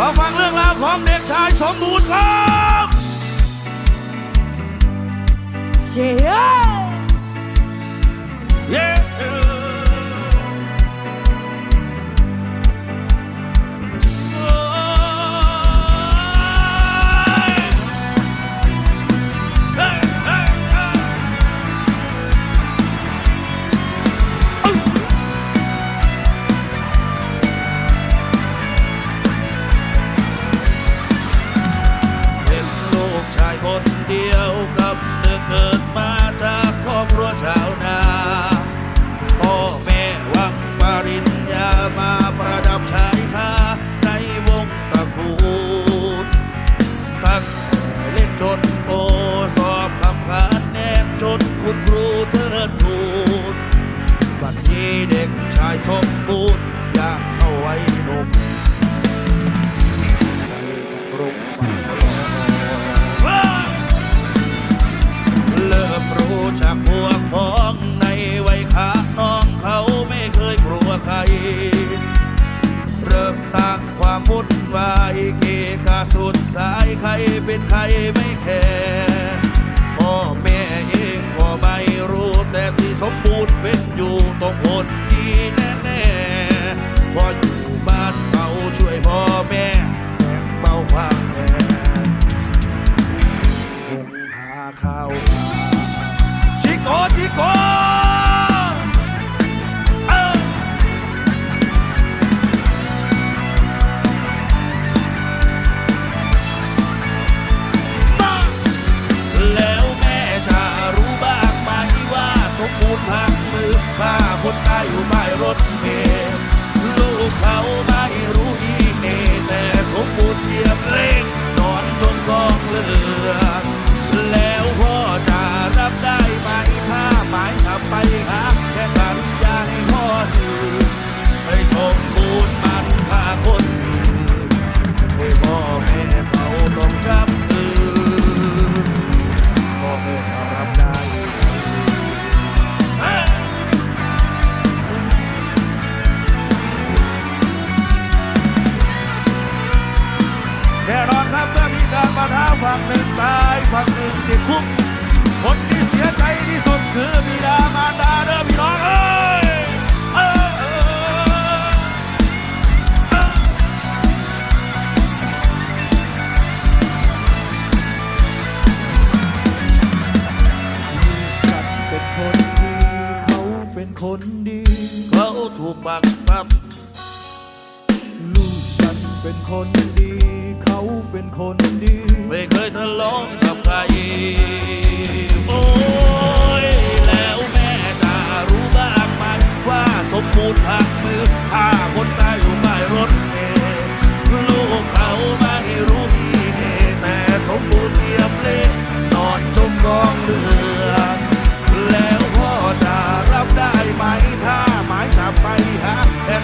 มาฟังเรื่องราวของเด็กชายสมบูรณ์ครับเชียเริญญามาประดับชายคาในวงตระกูลตั้งเล่นจนโตสอบทำขาดแนบจนคุณครูเธอทูดบัดนี้เด็กชายสมบูรณ์ ว่ายเกกาสุดสายใครเป็นใครไม่แคร์พ่อแม่เองก็ไม่รู้แต่ที่สมบูรณ์เป็นอยู่ต้องคนดีแน่ๆพออยู่บ้านเขาช่วยพ่อแม่แบ่งเบาความแค้นคงหาข้าว ฝั่งหนึ่งตายฝั่งหนึ่งติดคุกคนที่เสียใจที่สุดคือบิดามารดาเด้อพี่น้องเอ้ยเอ้ยเอ้ยเอ้ยฉันเป็นคนดีเขาเป็นคนดี เขาถูกบังคับ ลูกฉันเป็นคนดี เขาเป็นคนดีไม่เโอ้ยแล้วแม่จะรู้บ้างไหมว่าสมมูลผักมือถ้าคนตายอยู่ใต้รถเมล์ลูกเขาไม่รู้พี่แต่สมบูรณ์เทียบเละนอนจมกองเลือดแล้วพ่อจะรับได้ไหมถ้าหมายจัไปหาแค่